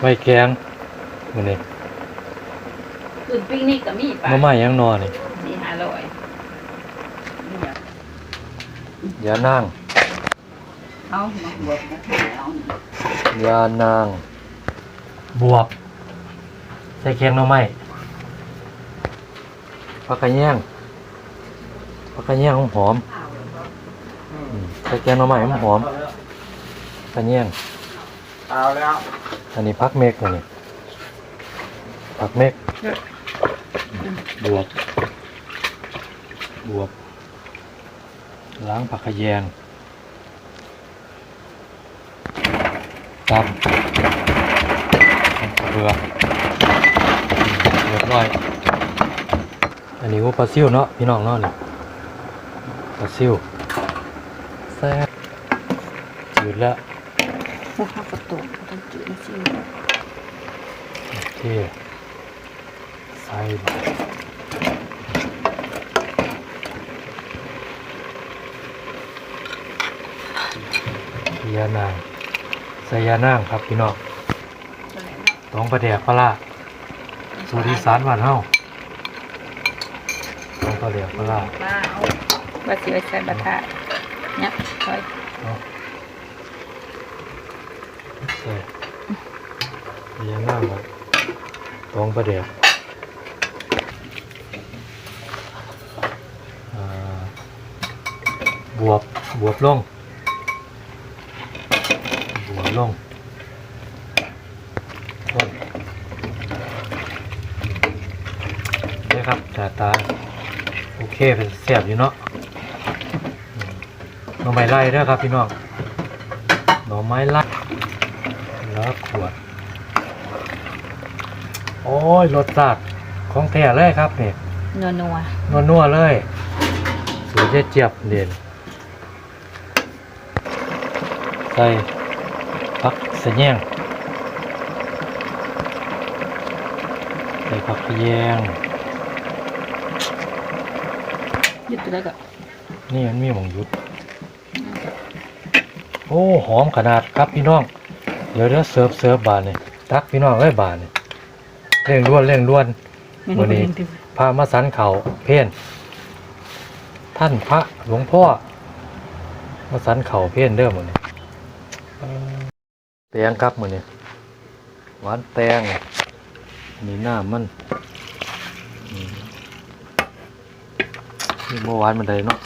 ไว้แกงมื้อนี้คืนปิ้งนี่ก็มีปะหน่อไม้ยังนอนี่สี่ห้าร้อยนี่อยากยานางเอามาบวกมาขายเอานี่ยานาง บวบใส่แกงหน่อไม้ผักกระแยงผักกระแยงหอมๆอืมใส่แกงหน่อไม้หอมๆกระแยง เอาแล้วอันนี้พักเมกอันนี้พักเมกบวบบวบล้างผักขยงตำเรือเรียบร้อย อันนี้ว่าปลาซิวเนาะพี่น้องเนาะนี่ปลาซิวแซ่บจืดแล้ว พวกข้าวกระตุกต้องจืดนะสิโอเคใส่ยานางใส่ยานางครับพี่น้องต้องประเดียกปลาสูตรอีสานบ้านเฮาต้องประเดียกปลาป้าเอาว่าสิไปใส่บะทะเนี่ยคอย เอาใส่ยานางครับต้อง ประเดียกบวบบวบลงบวบลงต้นนี่ครับตาตาโอเคเป็นแซ่บอยู่เนาะหน่อไม้ไล่เด้อครับพี่น้องหน่อไม้ไล่แล้วขวด โอ้ยรสชาติของแท้เลยครับนี่นัวนัวนัวนัวๆเลยสวยเจี๊ยบๆเด่นใส่ผักสะแยงใส่ผักสะแยงยึดไปแล้วก็นี่มันมีหมองหยุด โอ้หอมขนาดครับพี่น้อง เดี๋ยวเดี๋ยวเสิร์ฟเสิร์ฟบานนี่ตักพี่น้องเอ้ยบานนี่ เร่งด่วนเร่งด่วนวันนี้พระมาสันเขาเพี้ยนท่านพระหลวงพ่อมาสันเขาเพี้ยนเด้อมือนี้แตงครับมือนี้หวานแตงนี่หน้ามันอืมนี่เมื่อวานมันใดเนาะ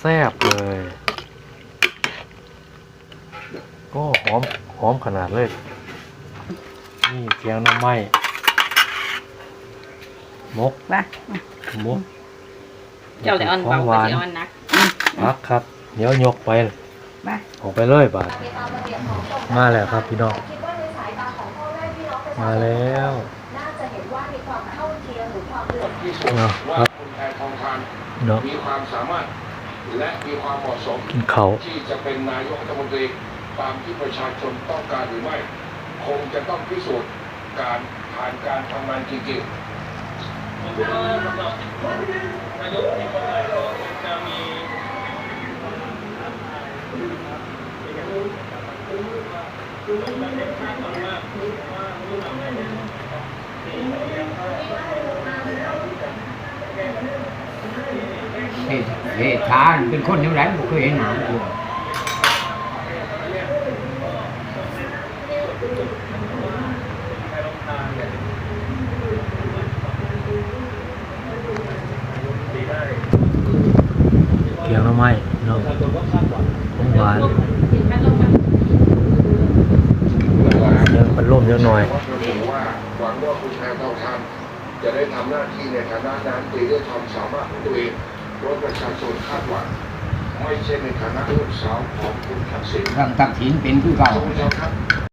แซ่บเลย ก็หอม หอมขนาดเลย นี่เกียงหน้ำไม้มกว่ามกเจ้าแต่อ่อนขอเบางหวานเจ้าอ่อนนักพักครับ เดี๋ยวยกไปมาออกไปเลยบาทมาแล้วครับพี่น้อง มาแล้วพิสูจน์เอาว่าครับคุณแพทองทานเนาะมีความสามารถและมีความเหมาะสมกินเขาวที่จะเป็นนายกรัฐมนตรีตามที่ประชาชนต้องการหรือไม่ คงจะต้องพิสูจน์การผ่านการทำงานจริงๆเหตุเหตุทานเป็นคนยังไงผมเคยเห็นหนาอยู่ เกียงหน้ำ ไม้เนาะของหวานเดี๋ยวมันร่มเยอะหน่อยว่าหวังว่าคุณแพทองทานจะได้ทำหน้าที่ในฐานะนายกรัฐมนตรีด้วยความสามารถของตัวเองเพราะประชาชนคาดหวังไม่ใช่ในฐานะลูกสาวของคุณทักษิณทางทักษิณเป็นคือเก่าขอบคุณครับ